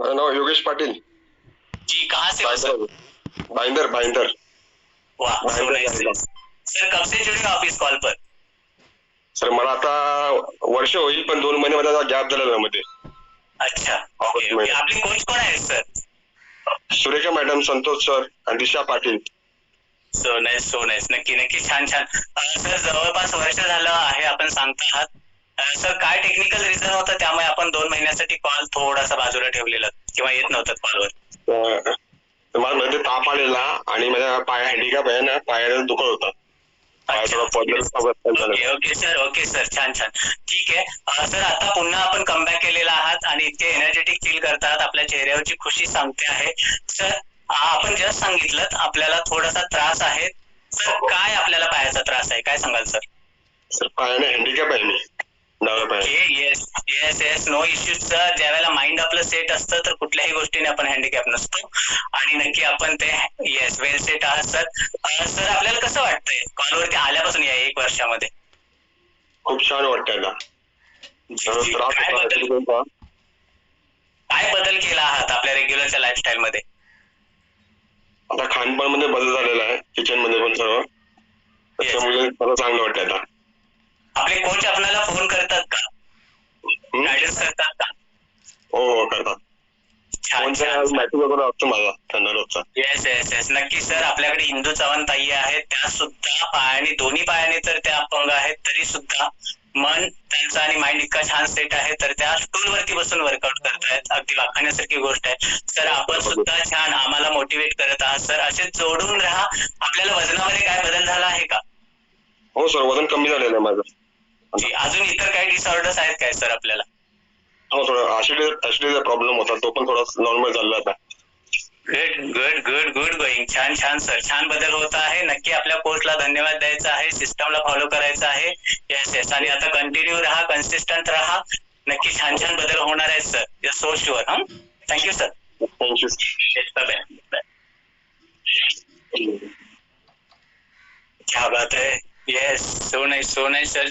मेरा नाम योगेश पाटिल. जी कहाँ से हो सर? भाईंदर भाईंदर वाह. सर कब से जुड़े हो आप इस कॉल पर? सर मला आता वर्ष होईल पण दोन महिने मध्ये गॅप झालेला मध्ये अच्छा ओके आपले कोच कोण आहेत sir? Surekha madam Santosh sir आणि Disha Patil. So nice so nice नक्की नक्की. छान छान. सर जवळपास वर्ष झालं आहे आपण सांगता आहात. सर काय टेक्निकल रिझन होतं? त्यामुळे आपण दोन महिन्यासाठी कॉल थोडासा बाजूला ठेवलेला किंवा येत नव्हतं कॉलवर मला मध्ये ताप आलेला आणि माझ्या पाया हँडिकॅप आहे ना पायाला दुखत होता. Okay okay sir okay sir छान छान. ठीक आहे. सर आता पुन्हा आपण कमबॅक केलेला आहात आणि इतके एनर्जेटिक फील करतात. आपल्या चेहऱ्यावरची खुशी सांगते आहे. सर आपण जस्ट सांगितलं आपल्याला थोडासा त्रास आहे. सर काय आपल्याला पायाचा त्रास आहे? काय सांगाल सर सर पायाने हँडिकॅप आहे मी. Yes yes yes no issues sir ज्यावेळेला माइंड आपलं सेट असतं तर कुठल्याही गोष्टीने आपण हँडिकॅप नसतो. आणि नक्की आपण ते येस वेल सेट आहात सर सर आपल्याला कसं वाटतंय? कॉलवरती आल्यापासून या एक वर्षामध्ये. खूप छान वाटतंय काय बदल? केला आहात आपल्या रेग्युलरच्या लाईफस्टाईल मध्ये? आता खानपानमध्ये बदल झालेला आहे किचनमध्ये पण सर्व त्याच्यामुळे मला चांगलं वाटतंय आता. आपले कोच आपल्याला फोन करतात का? गायडन्स करतात का? हो हो करतात. येस येस येस नक्की सर आपल्याकडे इंदू चव्हाण ताई आहेत. त्या सुद्धा पायाने दोन्ही पायाने तर त्या अपंग आहेत. तरी सुद्धा मन त्यांचं आणि माइंड इतका छान सेट आहे. तर त्या स्टूल वरती बसून वर्कआउट करतायत. अगदी वाखाण्यासारखी गोष्ट आहे. सर आपण सुद्धा छान आम्हाला मोटिवेट करत आहात. सर असे जोडून राहा. आपल्याला वजनामध्ये काय बदल झाला आहे का? हो सर वजन कमी झालेलं आहे माझं. अजून इतर काही डिसऑर्डर्स आहेत काय सर आपल्याला? हो थोडं ऍसिडिटी ऍसिडिटीचा प्रॉब्लेम होता तो पण थोडा नॉर्मल झाला आता. Good good good good going छान छान सर छान बदल होत आहे. नक्की आपल्या कोचला धन्यवाद द्यायचा आहे. सिस्टमला फॉलो करायचा आहे. येस येस आणि आता कंटिन्यू राहा कन्सिस्टंट राहा. नक्की छान छान बदल होणार आहेत सर यस सो शुअर हा? Thank you sir thank you bye क्या बात है? Yes so nice so nice sir